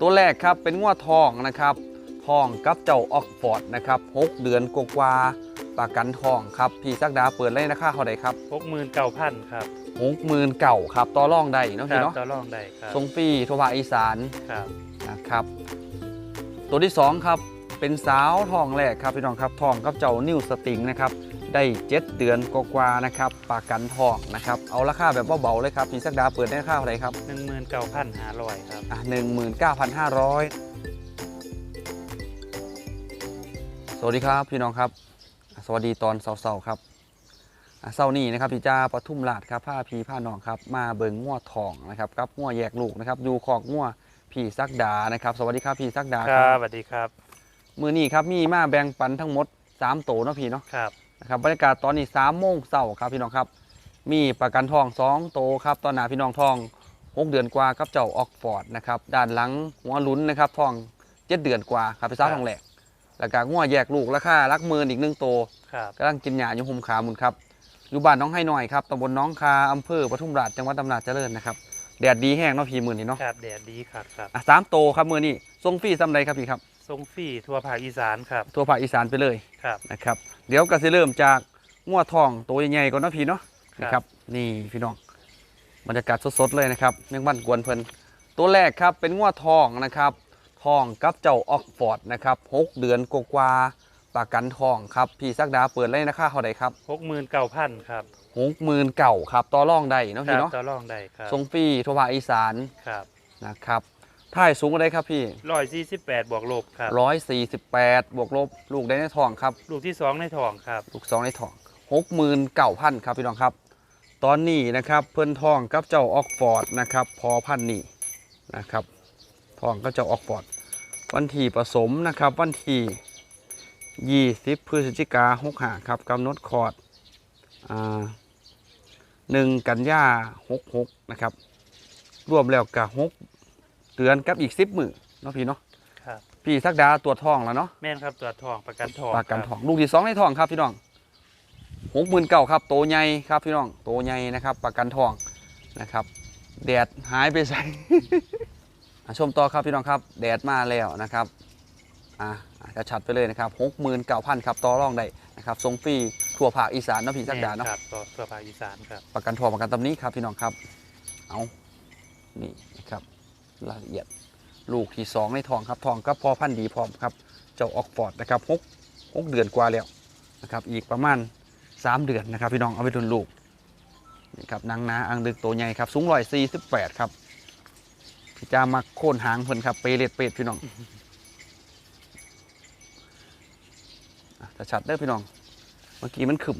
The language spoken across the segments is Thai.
ตัวแรกครับเป็นงวดทองนะครับทองกับเจ้าออกฟอร์ดนะครับหกเดือนกว่าๆประกันทองครับพี่สักดาเปิดเลยนะคะเท่าไหร่ครับหกหมื่นเก้าพันครับหกหมื่นเก่าครับต่อรองได้เนาะครัพี่บเนาะต่อรองได้ครับทรงฟรีทั่วภาคอีสานครับนะครับ ตัวที่สองครับ เป็นสาวทองแรกครับพี่น้องครับทองกับเจ้านิวสติงนะครับได้เจ็ดเดือนกว่าๆนะครับประกันทองนะครับเอาราคาแบบเบาๆเลยครับพี่สักดาเปิดได้ราคาเท่าไหร่ครับหนึ่งหมื่นเก้าพันห้าร้อยครับ อะหนึ่งหมื่นเก้าพันห้าร้อยสวัสดีครับพี่น้องครับอะสวัสดีตอนเสาร์ๆครับอะเสาร์นี้นะครับพี่จ้าปทุมราชครับผ้าพีผ้าน้องครับมาเบิงง้วทองนะครับกับง้วแยกลูกนะครับอยู่ขอกง้วพี่ซักดานะครับ สวัสดีครับพี่ซักดาครับสวัสดีครับ มือนี้ครับมีมาแบ่งปันทั้งหมด3โตเนาะพี่เนาะครับนะครับบรรยากาศตอนนี้3โมงเช้าครับพี่น้องครับ มีประกันทอง2โตครับตอนหนาพี่น้องทอง6เดือนกว่ากับเจ้าออกฟอร์ดนะครับด้านหลังหัวลุ้นนะครับทอง7เดือนกว่าครับไปซ้าทองแหลกแล้วก็งัวแยกลูกราคารักหมื่นอีกหนึ่งโตครับกำลังกินหญ้าอยู่หุมขามุนครับอยู่บ้านน้องให้หน่อยครับตำบลน้องคาอำเภอปทุมราชจังหวัดตำนาจเจริญนะครับแดดดีแห้งเนาะพี่มือนี้เนาะครับแดดดีครับครับอะสามโตครับมือนี้ทรงฟรีซ้ำใดครับพี่ครับ ทรงฟรีทั่วภาคอีสานครับ ทั่วภาคอีสานไปเลยครับ นะครับ เดี๋ยวก็จะเริ่มจากงัวทองตัวใหญ่ๆก่อนเนาะพี่เนาะครับ นะครับ นี่พี่น้องบรรยากาศสดๆเลยนะครับแมงบ้านกวนเพลินตัวแรกครับเป็นงัวทองนะครับทองกับเจ้าออกฟอร์ดนะครับหกเดือนกว่าๆประกันทองครับพี่สักดาเปิดเลยนะคะเท่าไหร่ครับหกหมื่นเก้าพันครับหกหมื่นเก่าครับต่อรองได้เนาะคพี่รับเนาะต่อรองได้ครับทรงฟรีทั่วภาคอีสาน ครับ นะครับ ท่ายสูงอะไรครับพี่ร้อยสี่สิบแปดบวกลบครับร้อยสี่สิบแปดบวกลบลูกได้ในทองครับ ลูกที่สองในทองครับ ลูกสองในทองหกหมื่นเก้าพันครับพี่น้องครับ ตอนนี้นะครับเพื่อนทองกับเจ้าออกฟอร์ดนะครับ พอพันนี่นะครับทองก็เจ้าออกฟอร์ดวันที่ผสมนะครับวันที่ยี่สิบพฤศจิกาหกหาครับกำหนดคอร์ดอ่าหนึ่งกันยาหกหกนะครับ รวมแล้วกับหกเดือนกับอีกสิบมือเนาะพี่เนาะครับ พี่สักดาตัวจทองแล้วเนาะแม่นครับตัวทองประกันทองปากกันคทรับองลูกที่สองในทองครับพี่น้องหกหมื่นเก่าครับโตใหญ่ครับพี่น้องโตใหญ่นะครับปากกันทองนะครับ แดดหายไปใส่ อะชมต่อครับพี่น้องครับแดดมาแล้วนะครับอะอะจะชัดไปเลยนะครับหกหมื่นเก้าพันครับต่อรองได้นะครับทรงฟรีทั่วภาคอีสานเนาะพี่สักดาแม่นเนาะ ครับตัวทั่วภาคอีสานครับ ประกันทองประกันตำนี้ครับพี่น้องครับ เอานี่นะครับราย ละเอียด ลูกที่สองในทองครับทองก็พอพันธุ์ดีพร้อมครับ เจ้าออกฟอร์ดนะครับหกหกเดือนกว่าแล้วนะครับอีกประมาณ 3 เดือนนะครับพี่น้องเอาไปทุนลูกนี่ครับนางนาอังดึกตัวใหญ่ครับสูงร้อยสี่สิบแปดครับพี่จามาโค่นหางเพิ่นครับเปเลดเป็ดพี่น้องอะจะชัดเด้อพี่น้อง เมื่อกี้มันขึ้น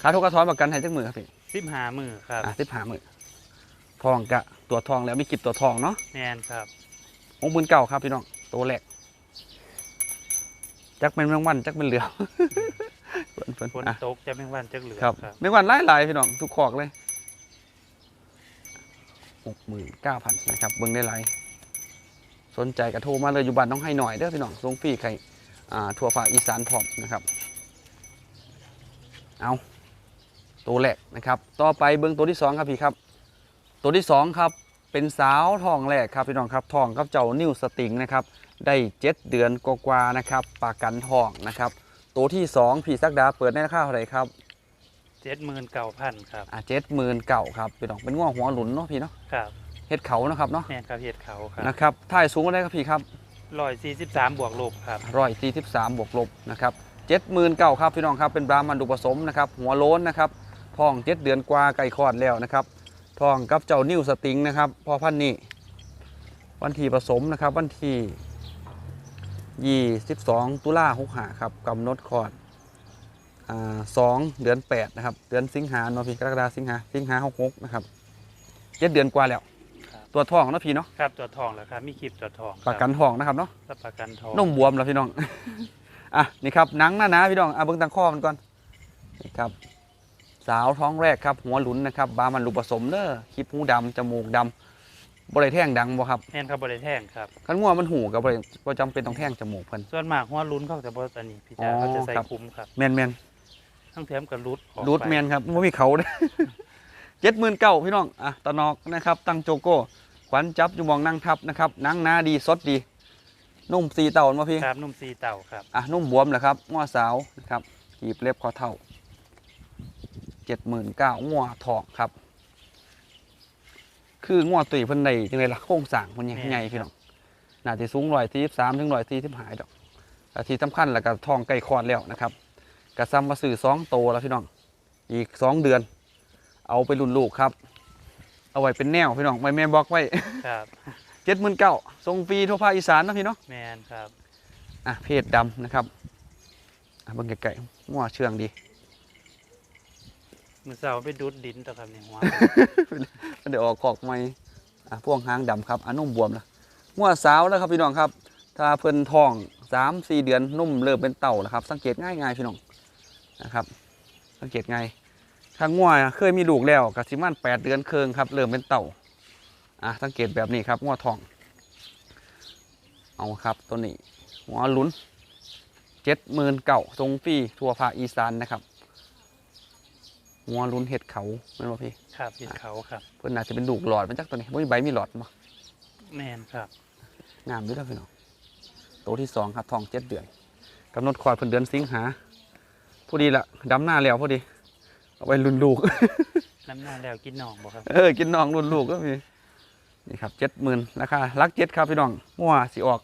ค่าทุกกระท้อนประกันให้จักมือครับพี่สิบห้ามือครับอะสิบห้ามือ ทองกะตัวทองแล้วมีกิบตัวทองเนาะแม่นครับหกหมื่นเก้าครับพี่น้องตัวแรกจักเป็นแมงวันจักเป็นเหลือเพิ่นเพิ่นฝนอะตกจะแม่งวันจักเหลือครับครับแมงวันหลายหลายๆพี่น้องทุกขอกเลยหกหมื่นเก้าพันนะครับเบิ่งได้หลายสนใจกระโทรมาเลยอยู่บ้านน้องให้หน่อยเด้อพี่น้องส่งฟรีใครอ่าทั่วภาคอีสานพร้อมนะครับ เอาตัวแรกนะครับ ต่อไปเบิ่งตัวที่สองครับพี่ครับ ตัวที่สองครับ เป็นสาวทองแรกครับพี่น้องครับทองกับเจ้านิวสติงนะครับ ได้เจ็ดเดือนกว่าๆนะครับประกันทองนะครับ ตัวที่สองพี่สักดาเปิดในราคาเท่าไหร่ครับเจ็ดหมื่นเก้าพันครับอ่าเจ็ดหมื่นเก่าครับพี่น้องเป็นง้อหัวหลุนเนาะพี่เนาะครับเฮ็ดเขานะครับเนาะแม่นครับเฮ็ดเขาครับนะครับท่ายสูงก็ได้ครับพี่ครับร้อยสี่สิบสามบวกลบครับร้อยสี่สิบสามบวกลบนะครับเจ็ดหมื่นเก่าครับพี่น้องครับเป็นบรามันดุผสมนะครับหัวโล้นนะครับทองเจ็ดเดือนกว่าไก่คลอดแล้วนะครับ ทองกับเจ้านิวสติงนะครับพอพันธุ์นี้วันที่ผสมนะครับ วันที่ยี่สิบสองตุลาหกหาครับกำหนดคลอดอ่าสองเดือนแปดนะครับ เดือนสิงหาเนาะพี่กรกฎาสิงหาสิงหาหกหกนะครับเจ็ดเดือนกว่าแล้วครับตัวทองเนาะพี่เนาะครับตัวทองแล้วครับมีคลิปตัวทองคปบระกันทองนะครับเนาะรับประกันทองนมบวมแล้วพี่น้องอะนี่ครับหนังหน้าหนาพี่น้องอะเบิ่งตังข้อมันก่อนนี่ครับ สาวท้องแรกครับ หัวหลุนนะครับบามันลูกผสมเด้อคลิปหูดำจมูกดำบริแท่งดังบ่ครับแม่นครับบริแท่งครับ คันงัวมันหูกับบริบ่จำเป็นต้องแท่งจมูกเพิ่น ส่วนมากหัวลุ้นเขาจะบริอันนี้พี่จ้าอ๋อเขาจะใส่ครับ คุ้มครับแมนแมนทั้งแถมกับรุดออกรูดไปแมนครับบ่มีเขาเด้เจ็ดหมื่นเก้าพี่น้องอะตะนอกนะครับ ตั้งโจโก้ขวัญจับอยู่หมองนั่งทับนะครับหนังหนาดีสดดีนุ่มสีเต่ามาพี่ ครับนุ่มซีเต่าครับ อะนุ่มบวมเหรอครับง้อสาวนะครับกีบเล็บคอเท่าเจ็ดหมื่นเก้าง้อทองครับ คือง้อตุยเพิ่นในจังไดล่ะโครงสร้างมันยังไงพี่น้องน่าจะสูงร้อยที่สามถึงร้อยที่ที่หายดอกแต่ที่สำคัญแล้วก็ทองใกล้คลอดแล้วนะครับกระซ้ำมาสื่อสองโตแล้วพี่น้อง อีกสองเดือน เอาไปรุ่นลูกครับ เอาไว้เป็นแนวพี่น้องไว้แม่บล็อกไว้ครับเจ็ดหมื่นเก้าทรงฟรีทั่วภาคอีสานนะพี่เนาะแมนครับ อะเพศดำนะครับอะเบิ่งไก่ๆงัวเชื่องดี มือเสาไปดูดดินต่อครับในหัวเดี๋ยวออกขอกไม้อะพ่วงหางดำครับอะนุ่มบวมแล้วงัวสาวแล้วครับพี่น้องครับ ถ้าเพิ่นท้องสามสี่เดือนนุ่มเริ่มเป็นเต่าแล้วครับ สังเกตง่ายๆพี่น้องนะครับ สังเกตง่ายถ้างัวเคยมีลูกแล้วกับสิมันแปดเดือนเคืองครับ เริ่มเป็นเต่าอะสังเกตแบบนี้ครับงัวทอง เอาครับตัวนี้หัวลุ้นเจ็ดหมื่นเก่าทรงฟรีทั่วภาคอีสานนะครับ หัวลุ้นเห็ดเขาเป็นว่าพี่ครับผิดเขาครับ เพื่อนอาจจะเป็นลูกหลอดมันจักตัวนี้บ่มีใบมีหลอดมั้แมนครับงามด้วยแล้วพี่น้องตัวที่สองครับทองเจ็ดเดือนกำหนดคลอดเพิ่นเดือนสิงหาพอดีละดำหน้าแล้วพอดี เอาไปรุ่นลูกน้ำหน้าแล้วกินหนองบ่ครับเออกินน้องรุ่นลูกก็มีนี่ครับเจ็ดหมื่นราคาลักเจ็ดครับพี่น้องมั่วสิออก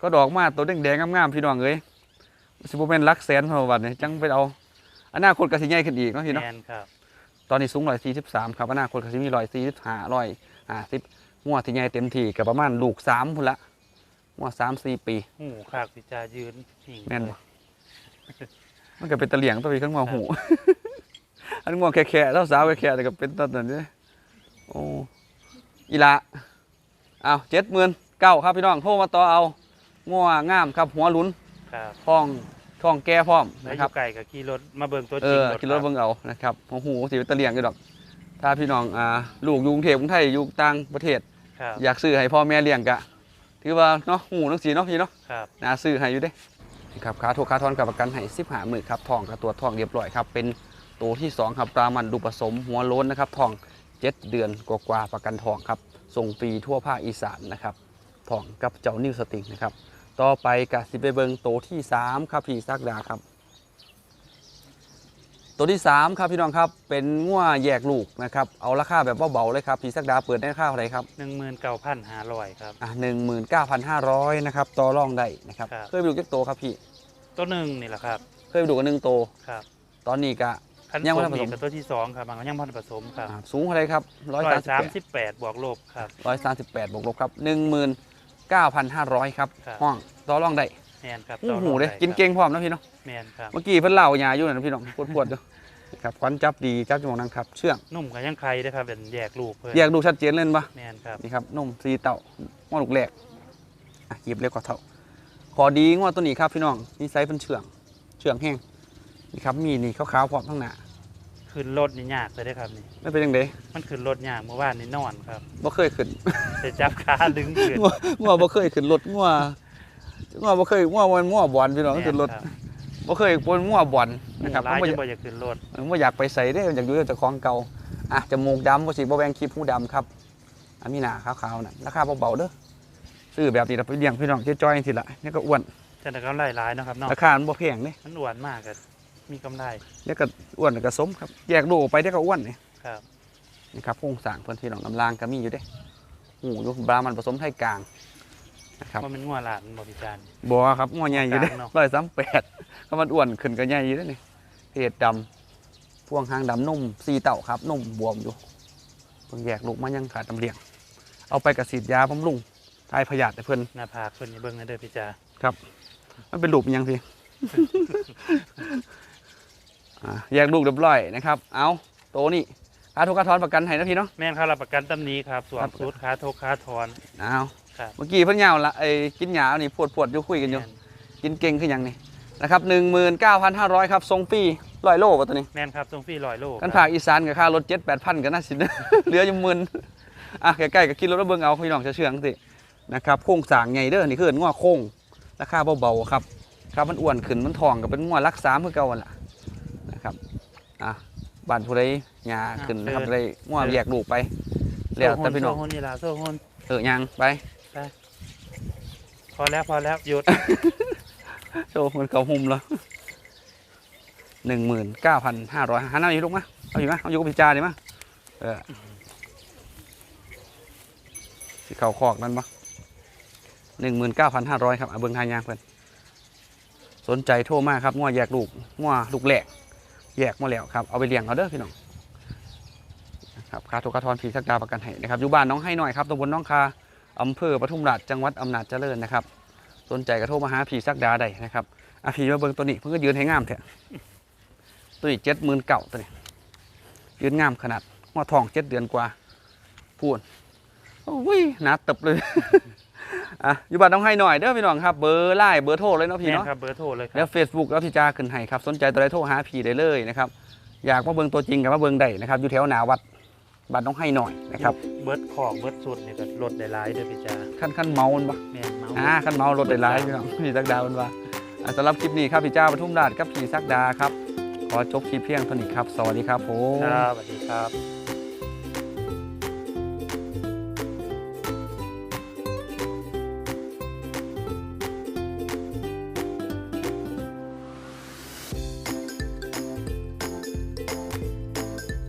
ก็ดอกมาตัวแดงๆงามๆพี่น้องเอ้ยสิบเป็นลักแสนพอวันนี้จังไปเอา อนาคตก็สิใหญ่ขึ้นอีกเนาะพี่เนาะแมนครับตอนนี้สูงร้อยสี่สิบสามครับอนาคตก็สิมีร้อยสี่สิบห้าร้อยห้าสิบมั่วที่ใหญ่เต็มที่กับประมาณลูกสามพุ่นละมั่วสามสี่ปีหูขากพิจายืนหิ่งแม่นบ่มันก็เป็นตะเหลียงตัวพี่ข้างมาหู อันง่วงแค่ๆเล่าสาวแค่ๆแต่ก็เป็นตอนนั้นเนี่ยโอ้อีละเอาเจ็ดหมื่นเก้าครับพี่น้องโทรมาต่อเอาง่วงงามครับหัวหลุ้นครับท้อง ท้องแก่พร้อมแล้วนะอครับยู่ไก่กับขี่รถมาเบิ่งตัวเอจริงอรถกินรถเบิ่งเอานะครับหัวหูสิเป็นตะเหลียงกันดอก ถ้าพี่น้องอ่าลูกอยกรุงเทพกรุงไทยอยู่ต่างประเทศ ครับอยากซื้อให้พ่อแม่เลี้ยงกะถือว่าเนาะหูนังสีเนาะพี่เนาะ ครับน่าซื้อให้อยู่เด้นี่ครับค่าถูกค่าทอนกับประกันให้สิบห้าหมื่นครับทองกับตัวทองเรียบร้อยครับ เป็นตัวที่สองครับปลามันดูผสมหัวโล้นนะครับทองเจ็ดเดือนกว่าๆประกันทองครับส่งฟรีทั่วภาคอีสานนะครับทองกับเจ้านิวสติงนะครับ ต่อไปกะสิไปเบิงตัวที่สามครับพี่ซักดาครับ ตัวที่สามครับพี่น้องครับเป็นง่วแยกลูกนะครับเอาราคาแบบเบาๆเลยครับพี่ซักดาเปิดได้ราคาเท่าไหร่ครับหนึ่งหมื่นเก้าพันห้าร้อยครับอะหนึ่งหมื่นเก้าพันห้าร้อยนะครับต่อรองได้นะครับครับ เคยไปดูเก็กโตครับพี่ตัวหนึ่งนี่แหละครับเคยไปดูกันหนึ่งโต ครับตอนนี้ก็คันยังผไม่สทัมนผสมอีกกับตัวที่สองครับบางก็ยังพันผสมครับอ่าสูงเท่าไหรครับร้อยร้อยสามสามสิสิบบแปดบวกลบครับ ร้อยสามสิบแปดบวกลบครับหนึ่งหมื่น เก้าพันห้าร้อยครับ ครับ ห้องต่อรองได้แมนครับโอ้โหต่อรเลยได้กินครับเก่งพร้อมนะพี่เนาะ แมนครับ เมื่อกี้เพิ่นเล่ายาอยู่นะพี่น้องปวดปวดๆอยู่ครับควันจับดีจับจมูกนังครับ เชื่องนุ่มกับยังใครด้วยครับเป็นแยกลูกเพื่อนแยกดูชัดเจนเลยปะแมนครับนี่ครับนมซีเต่าง้อลูกแรกอะหยิบเล็กกว่าเท่า ขอดีง้อตัวนี้ครับพี่น้องนี่ไซส์เป็นเชื่อง เชื่องแห้งนี่ครับมีนี่ขาวๆพร้อมทั้งหน้า ขึ้นรถนี่ยากเลยได้อครับนี่ ไม่เป็นยังไงมันขึ้นรถยากเมื่อวานนี่นอนครับบ่เคยขึ้นจะจับขาดึงขึ้นงัวงัวบ่เคยขึ้นรถงัวงัวบ่เคยงัวมันงัวบอลพี่น้องแม่นขึ้นรถครับบ่เคยบนงัวบอลนะครับร้ายบ่อจะยากบ่อยากขึ้นรถบ่อยากไปใส่เด้อยากอยู่แต่ของเก่าอะจมูกดำบ่สิบ่แบ่งคลิปหูดำครับอันมีหน้าขาวๆน่ะราคาเบาๆเด้อซื้อแบบนี้ล่ะไปเลี้ยงพี่น้องจ้อยๆจังซี่ล่ะนี่ก็อ้วนจะได้กำไรร้ายเนาะครับเนาะราคามันบ่แพงเด้มันอ้วนมากกัน มีกำไรเดี๋ยวก็อ้วนก็สมครับแยกลูกออกไปเดี๋ยวก็อ้วนนี่ครับนี่ครับโครงสร้างเพิ่นพี่น้องลำลางก็มีอยู่เด้หูอยู่บรามันผสมไทยกลางนะครับว่ามันงัวหลานบ่พิจารณ์ บัวครับงัวใหญ่อยู่เด้กลางเนาะร้อยสามแปดก็มันอ้วนขึ้นก็ใหญ่อยู่เด้นี่เพศดำพวงหางดำนุ่มสีเต่าครับนุ่มบวมอยู่เพิ่งแยกลูกมายังขาดตำเลียง เอาไปกับสีดยาบำรุงทายพยาธิให้เพิ่นหน้าผากเพิ่นนี่เบิ่งให้เด้อพิจารณ์มันเป็นลูกมันยังพี่อ่า แยกลูกเรียบร้อยนะครับ เอาโตนี่ค่าทุกค่าทอนประกันให้นะพี่เนาะ แม่นเขารับประกันตำหนี้ครับสวครัมบ สูตรขาโทกขาถอน เอาครับ เมื่อกี้เพิ่นยาวละไอ้กินหยานี่ปวดปวดๆอยู่คุยกันอยู่ แม่นกินเก่งขึ้นยังนี่นะครับหนึ่งหมื่นเก้าพันห้าร้อยครับ ทรงฟรีร้อยโลป่ะตัวนี้ แม่นครับตรงฟรีร้อยโลกันคภารับคอีสานกับค่ารถเจ็ดแปดพันกันน่าสิ เหลืออยู่หมื่นอะใกล้ๆกับกินรถแล้วเบิ่งเอาพี่น้องจะเชื่องสินะครับโค้งสร้างใหญ่เด้อนี่คือง้อโค้งราคาเบาๆครับ ครับมันอ้วนขึ้นมันทองกับเป็นง้อรักสามเพื่อเก่าหั่นล่ะนะครับ อะบ้านผู้ใดหยาขึ้นนะครับจะได้ง้อแยกลูกไปแล้วแต่พี่น้องโซ่หุ่นนี่ล่ะโซ่หุ่นเออยังไปพอแล้วพอแล้วหยุดโชว์มันเขาหุ่มแล้วหนึ่งหมื่นเก้าพันห้าร้อยหันหน้าอยู่ลูกมะเอาอยู่มะเอาอยู่กับพี่จาดีมะเออสิเขาคอกนั่นปะหนึ่งหมื่นเก้าพันห้าร้อยครับเอาเบิ้งทางยางเพื่อนสนใจโทรมาครับงัวแยกลูกงัวลูกแหลก แยกมาแล้วครับเอาไปเลี้ยงเอาเด้อพี่น้องครับคาโทกาทอนพีสักดาประกันให้นะครับอยู่บ้านน้องให้หน่อยครับตำบลน้องคาอำเภอปทุมราชจังหวัดอำนาจเจริญนะครับ สนใจก็โทรมาหาผีสักดาได้นะครับอะผีมาเบิ่งตัวนี้เพิ่งก็ยืนให้งามแท้ตัวนี้เจ็ดหมื่นเก่าตัวนี้ยืนงามขนาดหัวทองเจ็ดเดือนกว่าพูนโอ้ยหนาตึบเลย อะอยู่บ้านต้องให้หน่อยเด้อพี่น้องครับเบอร์ไล่เบอร์โทรเลยเนาะพี่แม่นเนาะครับเบอร์โทรเลยคแล้รัวบ Facebook แล้วพี่จาขึ้นให้ครับสนใจตัวใดโทรหาผีได้เลยนะครับอยากมาเบิ่งตัวจริงกับมาเบิ่งได้นะครับอยู่แถวหนาวัดบ้านต้องให้หน่อยนะครับเบิร์ดของเบิร์ดสุดนี่ก็ลดได้หลายเด้อพี่จ้าขั้นขั้นเมามันปะแม่นเมาอ่าขั้นเมารถได้หลายพี่น้องพี่สักดามันว่าอะสำหรับคลิปนี้ครับพี่เจ้าปทุมราชกับพี่สักดาครับขอจบคลิปเพียงเท่านี้ครับสวัสดีครับผมครับสวัสดีครับ